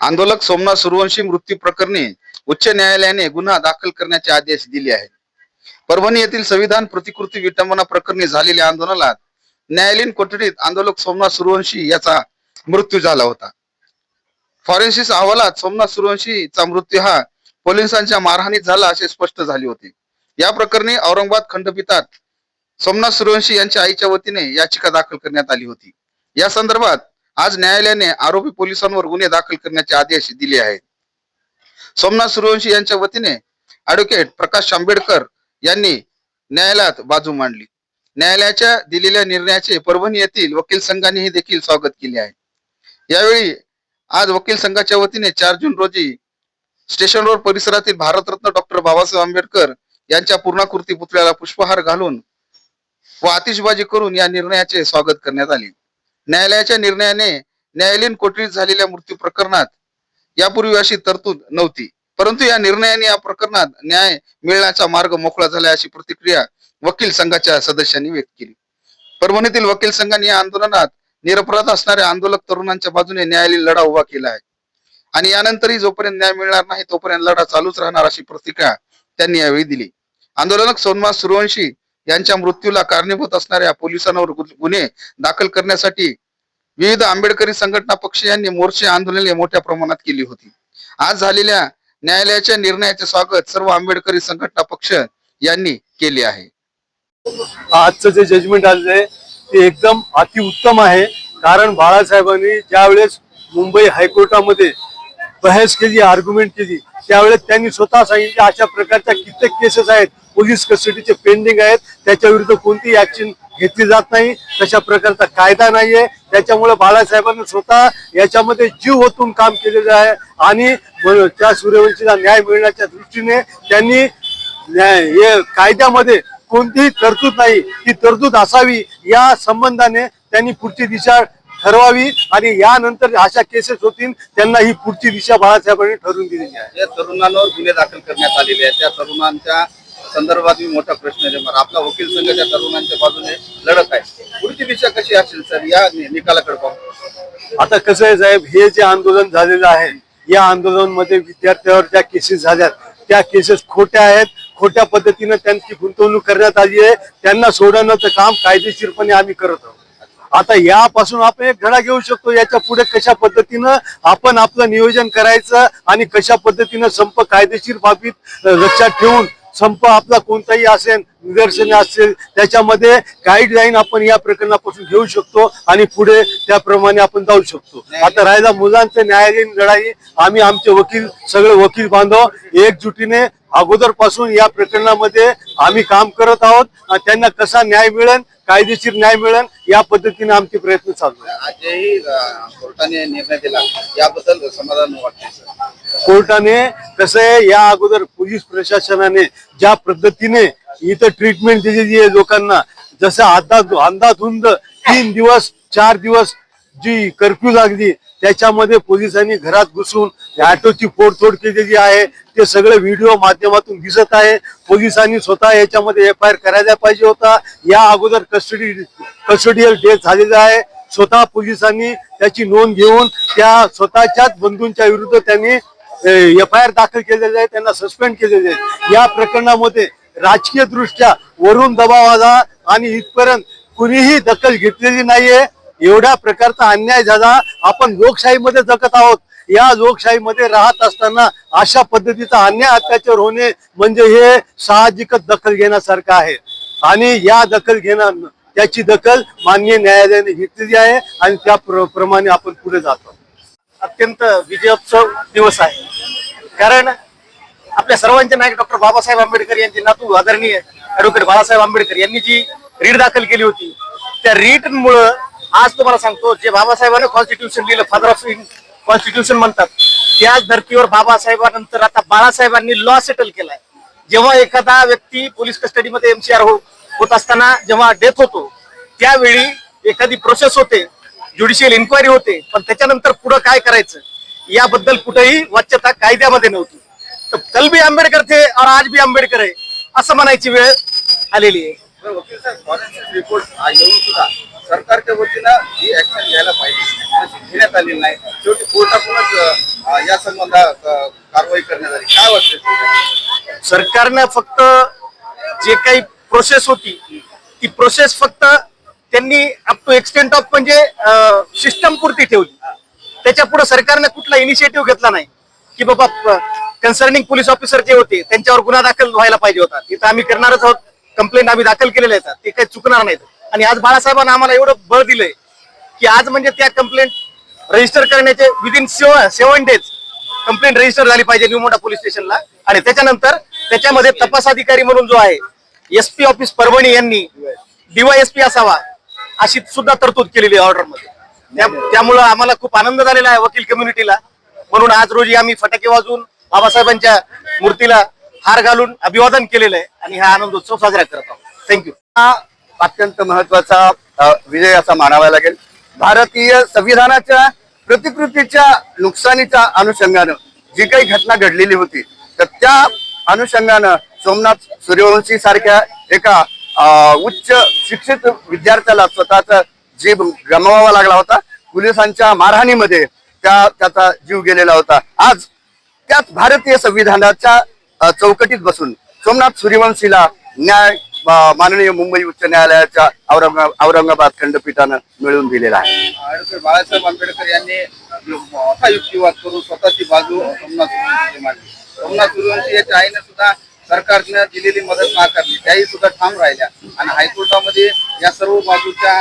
आंदोलक सोमनाथ सूर्यवंशी मृत्यू प्रकरणी उच्च न्यायालयाने गुन्हा दाखल करण्याचे आदेश दिले आहेत. परभणी येथील संविधान प्रतिकृती विटंबना प्रकरणी झालेल्या आंदोलनात न्यायालयीन कोठडीत आंदोलक सोमनाथ सूर्यवंशी याचा मृत्यू झाला होता. फॉरेन्सिक अहवालात सोमनाथ सूर्यवंशीचा मृत्यू हा पोलिसांच्या मारहाणीत झाला असे स्पष्ट झाले होते. या प्रकरणी औरंगाबाद खंडपीठात सोमनाथ सूर्यवंशी यांच्या आईच्या वतीने याचिका दाखल करण्यात आली होती. या संदर्भात आज न्यायालयाने आरोपी पोलिसांवर गुन्हे दाखल करण्याचे आदेश दिले आहेत. सोमनाथ सूर्यवंशी यांच्या वतीने ऍडव्होकेट प्रकाश आंबेडकर यांनी न्यायालयात बाजू मांडली. न्यायालयाच्या दिलेल्या निर्णयाचे परभणी येथील वकील संघानेही देखील स्वागत केले आहे. यावेळी आज वकील संघाच्या वतीने चार जून रोजी स्टेशन रोड परिसरातील भारतरत्न डॉक्टर बाबासाहेब आंबेडकर यांच्या पूर्णाकृती पुतळ्याला पुष्पहार घालून व आतिषबाजी करून या निर्णयाचे स्वागत करण्यात आले. न्यायालयाच्या निर्णयाने न्यायालयीन कोठडीत झालेल्या मृत्यू प्रकरणात यापूर्वी अशी तरतूद नव्हती. परंतु या निर्णयाने या प्रकरणात न्याय मिळण्याचा मार्ग मोकळा झाला अशी प्रतिक्रिया वकील संघाच्या सदस्यांनी व्यक्त केली. परभणीतील वकील संघाने या आंदोलनात निरपराध असणाऱ्या आंदोलक तरुणांच्या बाजूने न्यायालयीन लढा उभा केला आहे. आणि यानंतरही जोपर्यंत न्याय मिळणार नाही तोपर्यंत लढा चालूच राहणार अशी प्रतिक्रिया त्यांनी यावेळी दिली. आंदोलक सोनमास सुरवंशी यांच्या मृत्यूला कारणीभूत असणाऱ्या पोलिसांवर गुन्हे दाखल करण्यासाठी विविध आंबेडकरी संघटना पक्ष यांनी मोर्चे आंदोलने मोठ्या प्रमाणात केली होती. आज झालेल्या न्यायालयाच्या निर्णयाचे स्वागत सर्व आंबेडकरी संघटना पक्ष यांनी केले आहे. आजचं जे जजमेंट आलेलं आहे ते एकदम अतिउत्तम आहे. कारण बाळासाहेबांनी ज्यावेळेस मुंबई हायकोर्टामध्ये बहस केली आर्ग्युमेंट केली त्यावेळेस त्यांनी स्वतः सांगितले अशा प्रकारच्या कित्येक केसेस आहेत. पोलीस कस्टडीचे पेंडिंग आहेत. त्याच्या विरुद्ध कोणतीही ऍक्शन घेतली जात नाही. तशा प्रकारचा कायदा नाहीये. त्याच्यामुळे बाळासाहेबांनी स्वतः याच्यामध्ये जीव ओतून काम केलेलं आहे. आणि त्या सूर्यवंशीला न्याय मिळण्याच्या दृष्टीने त्यांनी हे कायद्यामध्ये कोणतीही तरतूद नाही. ती तरतूद असावी या संबंधाने त्यांनी पुढची दिशा ठरवावी. आणि यानंतर अशा केसेस होतील त्यांना ही पुढची दिशा बाळासाहेबांनी ठरवून दिलेली आहे. या तरुणांवर गुन्हे दाखल करण्यात आलेले आहेत. त्या तरुणांच्या संदर्भात मी मोठा प्रश्न निर्माण आपला वकील संघ त्या तरुणांच्या बाजूने लढत आहे. पुढची दिशा कशी असेल सर? या निकालाकडे पाहू. आता कसं आहे साहेब हे जे आंदोलन झालेलं आहे या आंदोलनामध्ये विद्यार्थ्यावर ज्या केसेस झाल्यात त्या केसेस खोट्या आहेत. खोट्या पद्धतीनं त्यांची गुंतवणूक करण्यात आली आहे. त्यांना सोडवण्याचं काम कायदेशीरपणे आम्ही करत आहोत. आता यापासून आपण एक धडा घेऊ शकतो. याच्यापुढे कशा पद्धतीनं आपण आपलं नियोजन करायचं आणि कशा पद्धतीनं संप कायदेशीर बाबीत लक्षात ठेवून संप आपला कोणताही असेल निदर्शने असेल त्याच्यामध्ये गाईडलाईन आपण या प्रकरणापासून घेऊ शकतो आणि पुढे त्याप्रमाणे आपण जाऊ शकतो. आता राहिला मुलांचं न्यायालयीन लढाई. आम्ही आमचे वकील सगळे वकील बांधव एकजुटीने अगोदरपासून या प्रकरणामध्ये आम्ही काम करत आहोत त्यांना कसा न्याय मिळेल कायदेशीर न्याय मिळेल या पद्धतीने आमचे प्रयत्न चालू आहेत. आजही कोर्टाने निर्णय दिला. याबद्दल समाधान वाटते कोर्टाने कसं आहे या अगोदर पोलीस प्रशासनाने ज्या पद्धतीने इथं ट्रीटमेंट दिलेली आहे लोकांना जसं आता अंदाधुंद तीन दिवस चार दिवस जी कर्फ्यू लागली त्याच्यामध्ये पोलिसांनी घरात घुसून ऑटोची फोडतोड केलेली आहे. ते सगळे व्हिडिओ माध्यमातून दिसत आहे. पोलिसांनी स्वतः याच्यामध्ये एफ आय आर करायला पाहिजे होता. या अगोदर कस्टडी कस्टडियल डेथ झालेला आहे. स्वतः पोलिसांनी त्याची नोंद घेऊन त्या स्वतःच्याच बंधूंच्या विरुद्ध त्यांनी एफ आय आर दाखल केलेले आहे त्यांना सस्पेंड केलेले आहे. या प्रकरणामध्ये राजकीय दृष्ट्या वरून दबाव आला आणि इथपर्यंत कुणीही दखल घेतलेली नाहीये. एवढ्या प्रकारचा अन्याय झाला. आपण लोकशाहीमध्ये जगत आहोत. या लोकशाहीमध्ये राहत असताना अशा पद्धतीचा अन्याय अत्याचार होणे म्हणजे हे साहजिकच दखल घेण्यासारखं आहे. आणि या दखल घेणार त्याची दखल माननीय न्यायालयाने घेतलेली आहे आणि त्या प्र- प्रमाणे आपण पुढे जातो. अत्यंत विजयोत्सव दिवस आहे. कारण आपल्या सर्वांचे नायक डॉक्टर बाबासाहेब आंबेडकर यांचे नातू आदरणीय ऍडव्होकेट बाळासाहेब आंबेडकर यांनी जी रीट दाखल केली होती त्या रीटमुळं आज तुम्हाला सांगतो जे बाबासाहेबांनी कॉन्स्टिट्यूशन लिहिलं फादर ऑफ कॉन्स्टिट्यूशन म्हणतात त्याच धर्तीवर बाबासाहेबांनंतर आता बाळासाहेबांनी लॉ सेटल केलाय. जेव्हा एखादा व्यक्ती पोलीस कस्टडीमध्ये एमसीआर हो- होत असताना जेव्हा डेथ होतो त्यावेळी एखादी प्रोसेस होते ज्युडिशियल इन्क्वायरी होते पण त्याच्यानंतर पुढे काय करायचं? याबद्दल कुठेही वाच्यता कायद्यामध्ये नव्हती. तर कल भी आंबेडकर थे और आज भी आंबेडकर आहे असं म्हणायची वेळ आलेली आहे. रिपोर्ट सुद्धा सरकारच्या वतीनं ही ऍक्शन घ्यायला पाहिजे. तशी घेण्यात आलेली नाही. शेवटी अं, या संबंधात कारवाई करण्यात आली. काय वाटतं सरकारनं फक्त जे काही प्रोसेस होती ती प्रोसेस फक्त त्यांनी अप टू एक्सटेंट ऑफ म्हणजे सिस्टम पुरती ठेवली. त्याच्या पुढे सरकारनं कुठला इनिशिएटिव्ह घेतला नाही. की बाबा कन्सर्निंग पोलीस ऑफिसर जे होते त्यांच्यावर गुन्हा दाखल व्हायला पाहिजे होता. तिथं आम्ही करणारच आहोत. कंप्लेंट आम्ही दाखल केलेल्या आहेत. ते काही चुकणार नाहीत. आणि आज बाळासाहेबांना आम्हाला एवढं बळ दिलंय की आज म्हणजे त्या कंप्लेंट रजिस्टर करण्याचे within seven days complaint register झाली पाहिजे न्यू मोठा पोलीस स्टेशनला आणि त्याच्यानंतर त्याच्यामध्ये तपास अधिकारी म्हणून जो आहे एसपी ऑफिस परभणी यांनी डीवायएसपी असावा. अशी सुद्धा तरतूद केलेली आहे ऑर्डरमध्ये त्यामुळं आम्हाला खूप आनंद झालेला आहे वकील कम्युनिटीला. म्हणून आज रोजी आम्ही फटाके वाजवून बाबासाहेबांच्या मूर्तीला हार घालून अभिवादन केलेलं आहे आणि हा आनंदोत्सव साजरा करत आहोत. थँक्यू हा अत्यंत महत्त्वाचा विजय असा मानावा लागेल. भारतीय संविधानाच्या प्रतिकृतीच्या नुकसानीच्या अनुषंगानं जी काही घटना घडलेली होती तर त्या अनुषंगानं सोमनाथ सूर्यवंशी सारख्या एका उच्च शिक्षित विद्यार्थ्याला स्वतःचा जीव गमवावा लागला होता. पोलिसांच्या मारहाणीमध्ये त्या त्याचा जीव गेलेला होता. आज त्याच भारतीय संविधानाच्या चौकटीत बसून सोमनाथ सूर्यवंशीला न्याय माननीय मुंबई उच्च न्यायालयाच्या औरंगा औरंगाबाद खंडपीठानं मिळवून दिलेला आहे. बाळासाहेब आंबेडकर यांनी मोठा युक्तिवाद करून स्वतःची बाजू सोमनाथ सूर्यवंशी मांडली. सोमनाथ सूर्यवंशी याच्या आईने सुद्धा सरकारने दिलेली मदत नाकारली त्याही सुद्धा ठाम राहिल्या. आणि हायकोर्टामध्ये या सर्व बाजूच्या